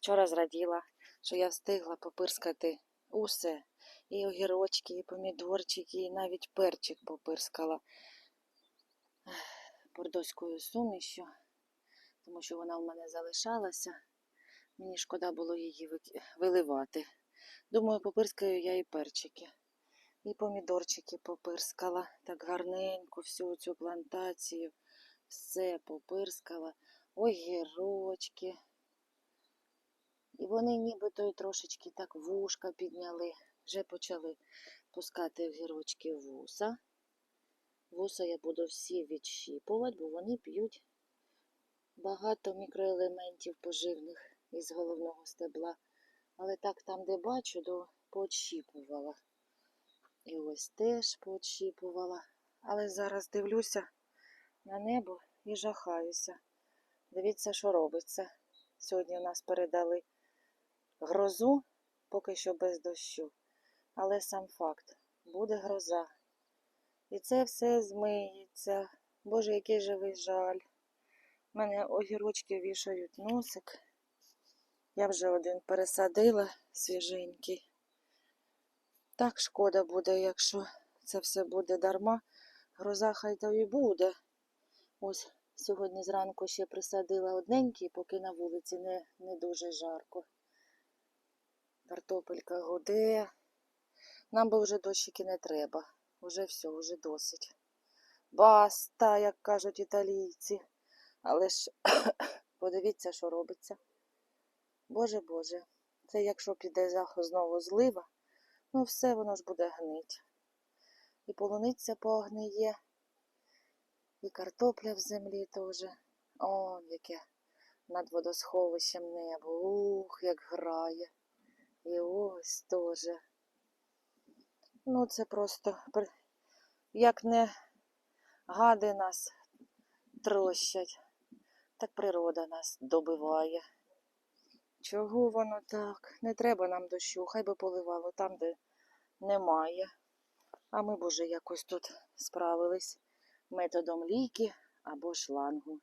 Вчора зраділа, що я встигла попирскати усе. І огірочки, і помідорчики, і навіть перчик попирскала бордоською сумішю, тому що вона в мене залишалася. Мені шкода було її виливати. Думаю, попирскаю я і перчики. І помідорчики попирскала. Так гарненько всю цю плантацію. Все попирскала. Огірочки. І вони нібито й трошечки так вушка підняли. Вже почали пускати в вуса. Вуса я буду всі відщіпувати, бо вони п'ють багато мікроелементів поживних із головного стебла. Але так там, де бачу, то поотщіпувала. І ось теж поотщіпувала. Але зараз дивлюся на небо і жахаюся. Дивіться, що робиться. Сьогодні у нас передали грозу, поки що без дощу. Але сам факт, буде гроза. І це все змиється. Боже, який же ви жаль. У мене огірочки вішають носик. Я вже один пересадила свіженький. Так шкода буде, якщо це все буде дарма. Гроза хай то і буде. Ось сьогодні зранку ще присадила одненький, поки на вулиці не, не дуже жарко. Картопелька гуде. Нам би вже дощики не треба. Уже все, вже досить. Баста, як кажуть італійці. Але ж подивіться, що робиться. Боже Боже, це якщо піде знову злива, ну все воно ж буде гнить. І полуниця погниє, і картопля в землі теж. О, яке над водосховищем небо. Ух, як грає. І ось теж. Ну, це просто як не гади нас трощать, так природа нас добиває. Чого воно так? Не треба нам дощу, хай би поливало там, де немає. А ми б уже якось тут справились методом ліки або шлангу.